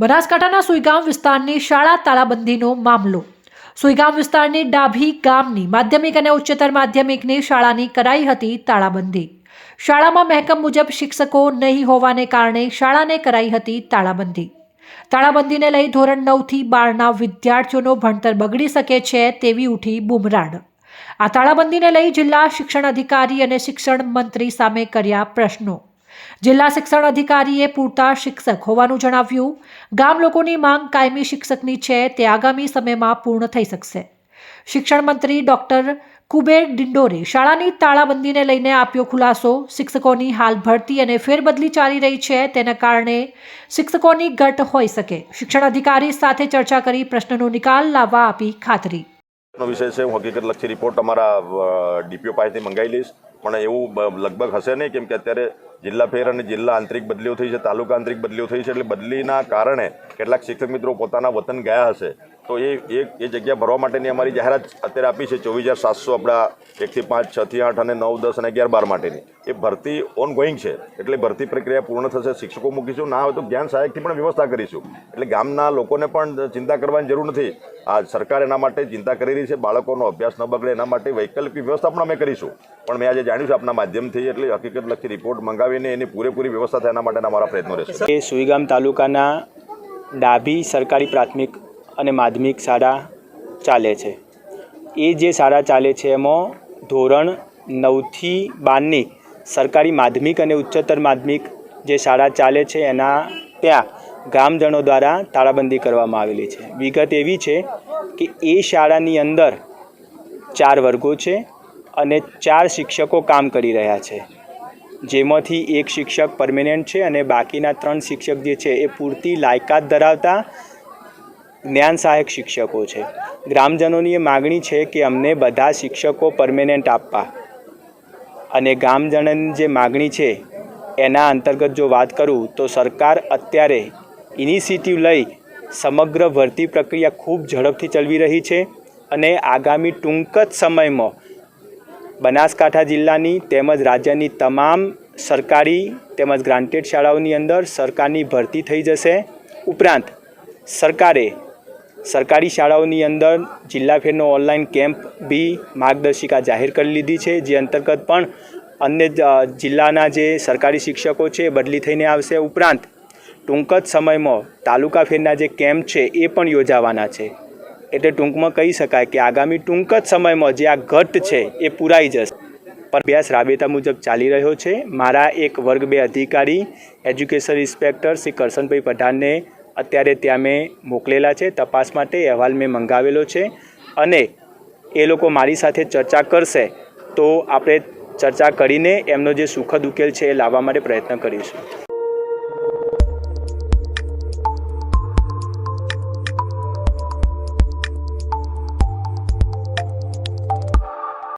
બનાસકાંઠાના સુઈગામ વિસ્તારની શાળા તાળાબંધીનો મામલો. સુઈગામ વિસ્તારની ડાભી ગામની માધ્યમિક અને ઉચ્ચતર માધ્યમિકની શાળાની કરાઈ હતી તાળાબંધી શાળામાં મહેકમ મુજબ શિક્ષકો નહીં હોવાને કારણે શાળાને કરાઈ હતી તાળાબંધી તાળાબંધીને લઈ ધોરણ નવથી બારના વિદ્યાર્થીઓનો ભણતર બગડી શકે છે તેવી ઉઠી બુમરાણ. આ તાળાબંધીને લઈ જિલ્લા શિક્ષણ અધિકારી અને શિક્ષણ મંત્રી સામે કર્યા પ્રશ્નો. જિલ્લા શિક્ષણ અધિકારીએ પૂરતા શિક્ષક હોવાનું જણાવ્યું. ગામ લોકોની માંગ કાયમી શિક્ષકની છે, તે આગામી સમયમાં પૂર્ણ થઈ શકશે. શિક્ષણ મંત્રી ડોક્ટર કુબેર ડિંડોરે શાળાની તાળાબંધીને લઈને આપ્યો ખુલાસો. શિક્ષકોની હાલ ભરતી અને ફેરબદલી ચાલી રહી છે, તેના કારણે શિક્ષકોની ઘટ હોઈ શકે. શિક્ષણ અધિકારી સાથે ચર્ચા કરી પ્રશ્નનો નિકાલ લાવવા આપી ખાતરી. વિષય છે, હું હકીકતલક્ષી રિપોર્ટ અમારા ડીપીઓ પાસેથી મંગાવી લઈશ. પણ એવું લગભગ હશે નહીં, કેમ કે અત્યારે જિલ્લા ફેર અને જિલ્લા આંતરિક બદલીઓ થઈ છે, તાલુકા આંતરિક બદલીઓ થઈ છે, એટલે બદલીના કારણે કેટલાક શિક્ષક મિત્રો પોતાના વતન ગયા હશે. તો એ એ જગ્યા ભરવા માટેની અમારી જાહેરાત અત્યારે આપી છે ચોવીસ હજાર સાતસો આપણા એકથી પાંચ છથી આઠ અને નવ, દસ અને અગિયાર, બાર માટેની. એ ભરતી ઓન ગોઈંગ છે. એટલે ભરતી પ્રક્રિયા પૂર્ણ થશે. શિક્ષકો મૂકીશું. ના હોય તો જ્ઞાન સહાયકથી પણ વ્યવસ્થા કરીશું. એટલે ગામના લોકોને પણ ચિંતા કરવાની જરૂર નથી. આ સરકાર એના માટે ચિંતા કરી રહી છે. બાળકોનો અભ્યાસ ન બગડે એના માટે વૈકલ્પિક વ્યવસ્થા પણ અમે કરીશું. પણ મેં આજે જાણ્યું છે આપના માધ્યમથી, એટલે લખી રિપોર્ટ મંગાવીને એની પૂરેપૂરી વ્યવસ્થા થાય એના માટેના અમારા પ્રયત્નો રહેશે. એ સુઈગામ તાલુકાના ડાભી સરકારી પ્રાથમિક અને માધ્યમિક શાળા ચાલે છે. એ જે શાળા ચાલે છે એમાં ધોરણ નવથી બારની સરકારી માધ્યમિક અને ઉચ્ચતર માધ્યમિક જે શાળા ચાલે છે એના ત્યાં ગ્રામજનો દ્વારા તાળાબંધી કરવામાં આવેલી છે. વિગત એવી છે કે એ શાળાની અંદર ચાર વર્ગો છે અને ચાર શિક્ષકો કામ કરી રહ્યા છે. જેમાંથી એક શિક્ષક પરમેનન્ટ છે અને બાકીના ત્રણ શિક્ષક જે છે એ પૂરતી લાયકાત ધરાવતા જ્ઞાન સહાયક શિક્ષકો છે. ગ્રામજનોની એ માગણી છે કે અમને બધા શિક્ષકો પરમેનન્ટ આપવા. અને ગ્રામજનોની જે માગણી છે, એના અંતર્ગત જો વાત કરું, તો સરકાર અત્યારે ઇનિશિયેટિવ લઈ સમગ્ર ભરતી પ્રક્રિયા ખૂબ ઝડપથી ચલવી રહી છે અને આગામી ટૂંક જ સમયમાં બનાસકાંઠા જિલ્લાની તેમજ રાજ્યની તમામ સરકારી તેમજ ગ્રાન્ટેડ શાળાઓની અંદર સરકારની ભરતી થઈ જશે. ઉપરાંત સરકારે સરકારી શાળાઓની અંદર જિલ્લા ફેરનો ઓનલાઈન કેમ્પ બી માર્ગદર્શિકા જાહેર કરી લીધી છે, જે અંતર્ગત પણ અન્ય જિલ્લાના જે સરકારી શિક્ષકો છે બદલી થઈને આવશે. ઉપરાંત, ટૂંક જ સમયમાં તાલુકા ફેરના જે કેમ્પ છે એ પણ યોજાવાના છે. એટલે ટૂંકમાં કહી શકાય કે આગામી ટૂંક જ સમયમાં જે આ ઘટ છે એ પૂરાઈ જશે. પણ અભ્યાસ રાબેતા મુજબ ચાલી રહ્યો છે. મારા એક વર્ગ બે અધિકારી, એજ્યુકેશન ઇન્સ્પેક્ટર શ્રી કરશનભાઈ પઠાણને અત્યારે ત્યાં મેં મોકલેલા છે. તપાસ માટે અહેવાલ મેં મંગાવેલો છે. અને એ લોકો મારી સાથે ચર્ચા કરશે તો આપણે ચર્ચા કરીને એમનો જે સુખદ ઉકેલ છે એ લાવવા માટે પ્રયત્ન કરીશું.